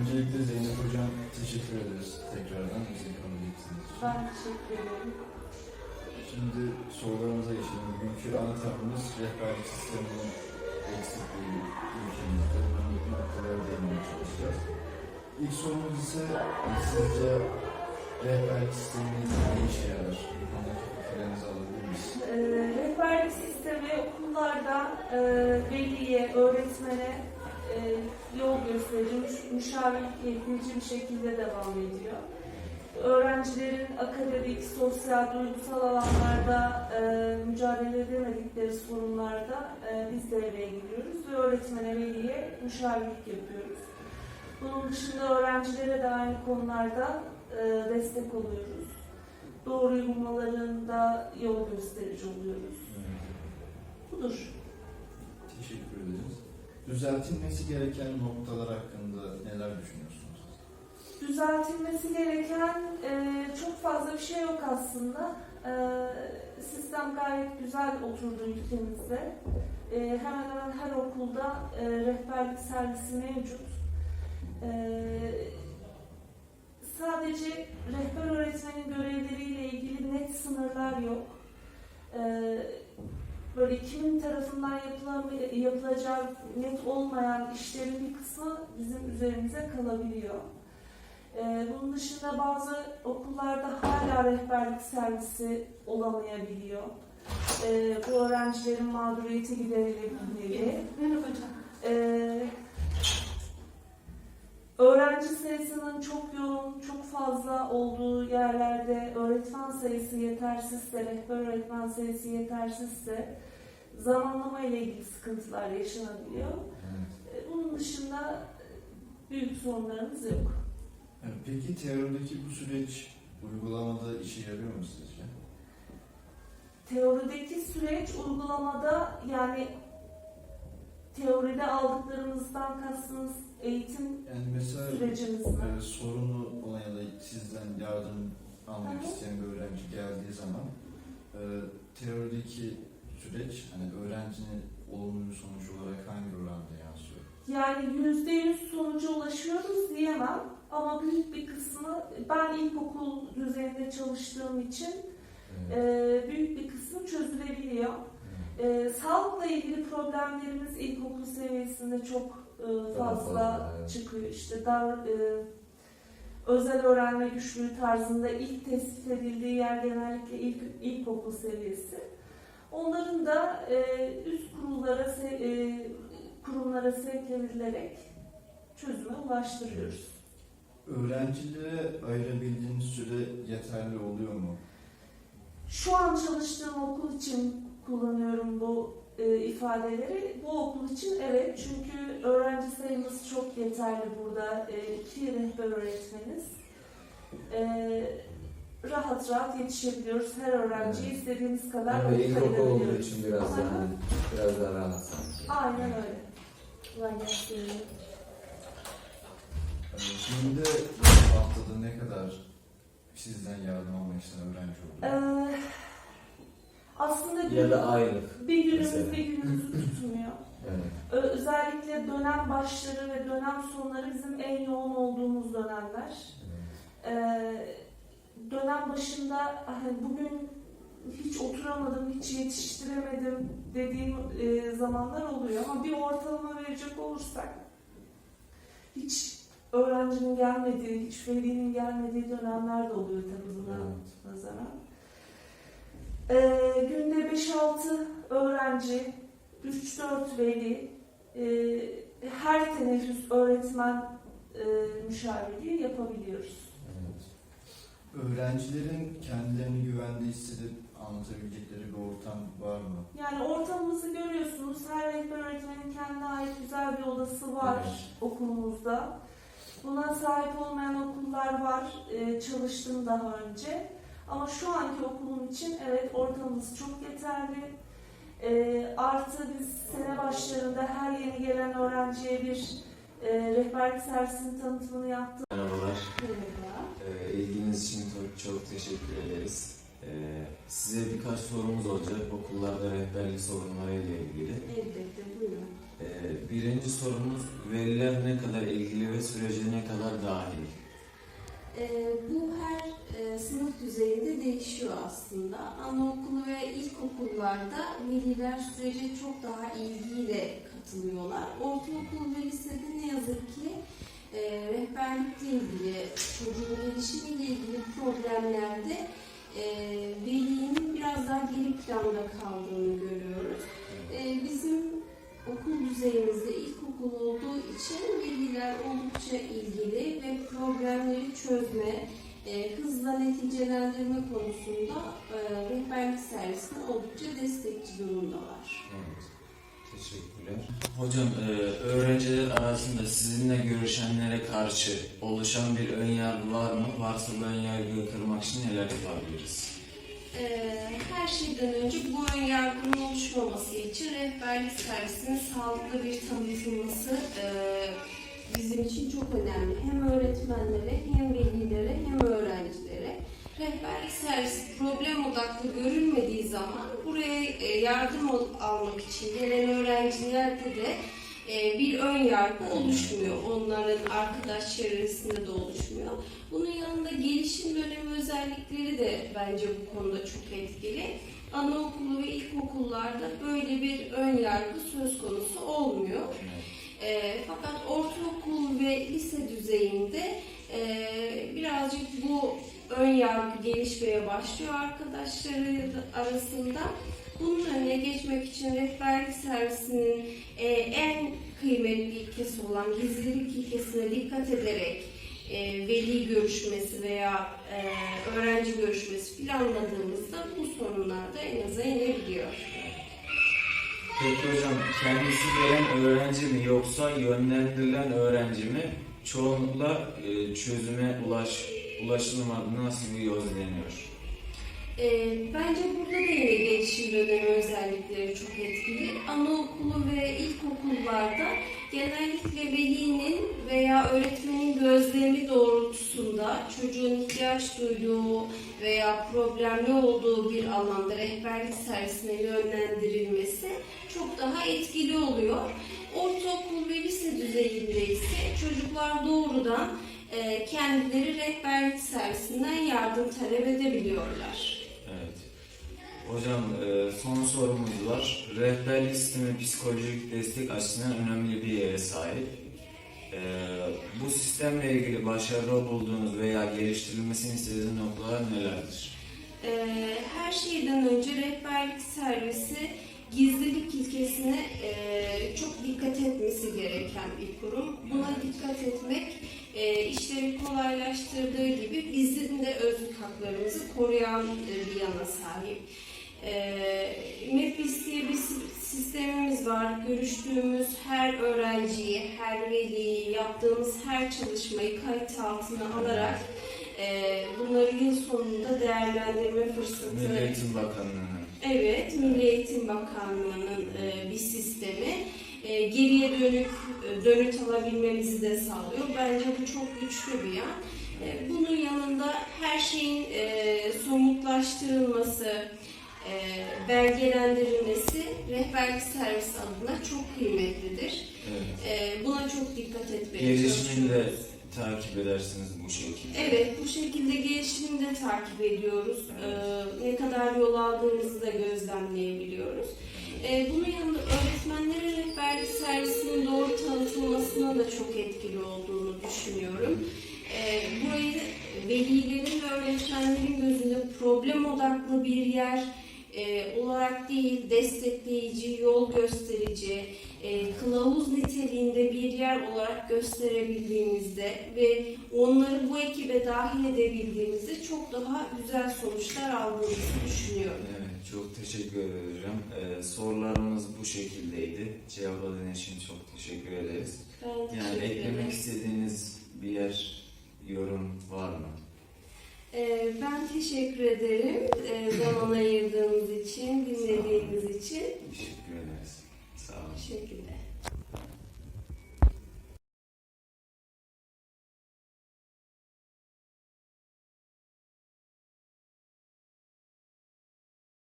Öncelikle Zeynep Hocam teşekkür ederiz tekrardan bizi kabul ettiğiniz için. Ben teşekkür ederim. Şimdi sorularımıza geçelim. Bugünkü ana temamız rehberlik sisteminin eksikliği ülkemizde. Bu noktalara değinmeye çalışacağız. İlk sorumuz ise sizce rehberlik sisteminin ne işe yarar? Bu konudaki fikirlerinizi alabilir miyiz? Ee, rehberlik sistemi okullarda e, veliye, öğretmene e, yol gösterici, müş- müşavirlik eğitici bir şekilde devam ediyor. Öğrencilerin akademik, sosyal, duygusal alanlarda e, mücadele edemedikleri sorunlarda e, biz devreye giriyoruz ve öğretmene, veliye müşavirlik yapıyoruz. Bunun dışında öğrencilere de aynı konularda e, destek oluyoruz. Doğru uygulamalarında yol gösterici oluyoruz. Budur. Teşekkür ederiz. Düzeltilmesi gereken noktalar hakkında neler düşünüyorsunuz? Düzeltilmesi gereken e, çok fazla bir şey yok aslında. E, sistem gayet güzel oturdu ülkemizde. E, hemen hemen her okulda e, rehberlik servisi mevcut. E, sadece rehber öğretmenin görevleriyle ilgili net sınırlar yok. E, böyle kimin tarafından yapılam- yapılacağı net olmayan işlerin bir kısmı bizim üzerimize kalabiliyor. Ee, bunun dışında bazı okullarda hala rehberlik servisi olamayabiliyor. Ee, bu öğrencilerin mağduriyeti giderilebilir. Ee, öğrenci sayısının çok yoğun, çok fazla olduğu yerlerde öğretmen sayısı yetersizse, rehber öğretmen sayısı yetersizse zamanlama ile ilgili sıkıntılar yaşanabiliyor. Evet. Ee, Bunun dışında büyük sorunlarımız yok. Peki teorideki bu süreç uygulamada işe yarıyor mu sizce? Teorideki süreç uygulamada yani teoride aldıklarımızdan kastınız eğitim Yani mesela sürecimiz mi? e, sorunu olan ya da sizden yardım almak Hı hı. isteyen bir öğrenci geldiği zaman e, teorideki süreç hani öğrencinin olumlu sonuç olarak hangi oranda yansıyor? Yani yüzde yüz sonuca ulaşıyoruz diyemem ama büyük bir kısmı ben ilkokul düzeyinde çalıştığım için Evet. e, büyük bir kısmı çözülebiliyor. E, sağlıkla ilgili problemlerimiz ilkokul seviyesinde çok e, Daha fazla, fazla, evet. çıkıyor. İşte dar, e, özel öğrenme güçlüğü tarzında ilk tespit edildiği yer genellikle ilk ilkokul seviyesi. Onların da e, üst kurullara, se- e, kurumlara sevk edilerek çözüme ulaştırıyoruz. Öğrencilere ayırabildiğiniz süre yeterli oluyor mu? Şu an çalıştığım okul için kullanıyorum bu e, ifadeleri. Bu okul için evet çünkü öğrenci sayımız çok yeterli burada. E, iki rehber öğretmeniz. E, rahat rahat yetişebiliyoruz. Her öğrenciyi Evet. istediğimiz kadar vakit ilkokul olduğu için biraz daha Aynen. hani biraz daha rahat sanki. Aynen öyle. Kolay gelsin. E, Şimdi bu haftada ne kadar sizden yardım almak isteyen öğrenci oluyor? Ee, aslında Ya da aylık. bir günümüz mesela. bir günümüzü tutmuyor. Evet. Özellikle dönem başları ve dönem sonları bizim en yoğun olduğumuz dönemler. evet. Ee, dönem başında hani bugün hiç oturamadım, hiç yetiştiremedim dediğim e, zamanlar oluyor. Ama bir ortalama verecek olursak hiç öğrencinin gelmediği, hiç velinin gelmediği dönemler de oluyor tabii buna Evet. nazaran. Ee, günde 5-6 öğrenci, 3-4 veli, e, her teneffüs öğretmen e, müşavirliği yapabiliyoruz. Evet. Öğrencilerin kendilerini güvende hissedip anlatabilecekleri bir ortam var mı? Yani ortamımızı görüyorsunuz. Her rehber öğretmenin kendine ait güzel bir odası var Evet. okulumuzda. Buna sahip olmayan okullar var. Ee, çalıştım daha önce. Ama şu anki okulum için evet ortamımız çok yeterli. Ee, artı biz sene başlarında her yeni gelen öğrenciye bir e, rehberlik servisinin tanıtımını yaptık. Merhabalar. Merhaba. Ee, ilginiz için çok, çok teşekkür ederiz. Ee, size birkaç sorumuz olacak okullarda rehberlik sorunları ile ilgili. Elbette buyurun. Ee, birinci sorumuz veliler ne kadar ilgili ve sürece ne kadar dahil? Ee, bu her e, sınıf düzeyinde değişiyor aslında. Anaokulu ve ilkokullarda veliler sürece çok daha ilgiyle katılıyorlar. Ortaokul ve lisede ne yazık ki e, rehberlikle ilgili, çocuğun gelişimiyle ilgili problemlerde e, velinin biraz daha geri planda kaldığını görüyoruz. E, bizim okul düzeyimizde ilkokul olduğu için veliler oldukça ilgili problemleri çözme, e, hızla neticelendirme konusunda e, rehberlik servisine oldukça destekçi durumdalar. Evet. Teşekkürler. Hocam e, öğrenciler arasında sizinle görüşenlere karşı oluşan bir ön yargı var mı? Varsa bu ön yargıyı kırmak için neler yapabiliriz? E, her şeyden önce bu ön yargının oluşmaması için rehberlik servisinin sağlıklı bir tanıtılması e, bizim için çok önemli. Hem öğretmenlere, hem velilere, hem öğrencilere. Rehberlik servisi problem odaklı görülmediği zaman buraya e, yardım al- almak için gelen öğrencilerde de e, bir ön yargı oluşmuyor. Onların arkadaş çevresinde de oluşmuyor. Bunun yanında gelişim dönemi özellikleri de bence bu konuda çok etkili. Anaokulu ve ilkokullarda böyle bir ön yargı söz konusu olmuyor. E, fakat ortaokul ve lise düzeyinde e, birazcık bu ön yargı gelişmeye başlıyor arkadaşları arasında. Bunun önüne geçmek için rehberlik servisinin e, en kıymetli ilkesi olan gizlilik ilkesine dikkat ederek e, veli görüşmesi veya e, öğrenci görüşmesi planladığımızda bu sorunlar da en aza inebiliyor. Peki hocam kendisi gelen öğrenci mi yoksa yönlendirilen öğrenci mi? Çoğunlukla e, çözüme ulaş, ulaşılmadığında nasıl bir Ee, bence burada da yine gelişim dönemi özellikleri çok etkili. Anaokulu ve ilkokullarda genellikle velinin veya öğretmenin gözlemi doğrultusunda çocuğun ihtiyaç duyduğu veya problemli olduğu bir alanda rehberlik servisine yönlendirilmesi çok daha etkili oluyor. Ortaokul ve lise düzeyinde ise çocuklar doğrudan e, kendileri rehberlik servisinden yardım talep edebiliyorlar. Hocam e, son sorumuz var. Rehberlik sistemi psikolojik destek açısından önemli bir yere sahip. E, bu sistemle ilgili başarılı bulduğunuz veya geliştirilmesini istediğiniz noktalar nelerdir? E, her şeyden önce rehberlik servisi gizlilik ilkesine e, çok dikkat etmesi gereken bir kurum. Buna dikkat etmek e, işleri kolaylaştırdığı gibi bizim de özlük haklarımızı koruyan bir yana sahip. E, MEPIS diye bir si- sistemimiz var. Görüştüğümüz her öğrenciyi, her veliyi, yaptığımız her çalışmayı kayıt altına alarak e, bunları yıl sonunda değerlendirme fırsatı Milli Eğitim Bakanlığı'nın Evet, Milli Eğitim Bakanlığı'nın e, bir sistemi. E, geriye dönük e, dönüt alabilmemizi de sağlıyor. Bence bu çok güçlü bir yan. E, bunun yanında her şeyin e, somutlaştırılması, e, belgelendirilmesi rehberlik servis adına çok kıymetlidir. evet. E, buna çok dikkat etmeye gelişimini de takip edersiniz bu şekilde. Evet, bu şekilde gelişimini de takip ediyoruz. Ee, ne kadar yol aldığımızı da gözlemleyebiliyoruz. Ee, bunun yanında öğretmenlere rehberlik servisinin doğru tanıtılmasına da çok etkili olduğunu düşünüyorum. Ee, burayı velilerin ve öğretmenlerin gözünde problem odaklı bir yer e, olarak değil, destekleyici, yol gösterici, e, kılavuz niteliğinde bir yer olarak gösterebildiğimizde ve onları bu ekibe dahil edebildiğimizde çok daha güzel sonuçlar aldığımızı düşünüyorum. Evet, çok teşekkür ederim. Ee, sorularımız bu şekildeydi. Cevapladığınız için çok teşekkür ederiz. Ben Yani eklemek istediğiniz bir yer, yorum var mı? Ee, ben teşekkür ederim ee, zaman ayırdığınız için, dinlediğiniz için. Teşekkür ederiz. Sağ olun. Teşekkürler.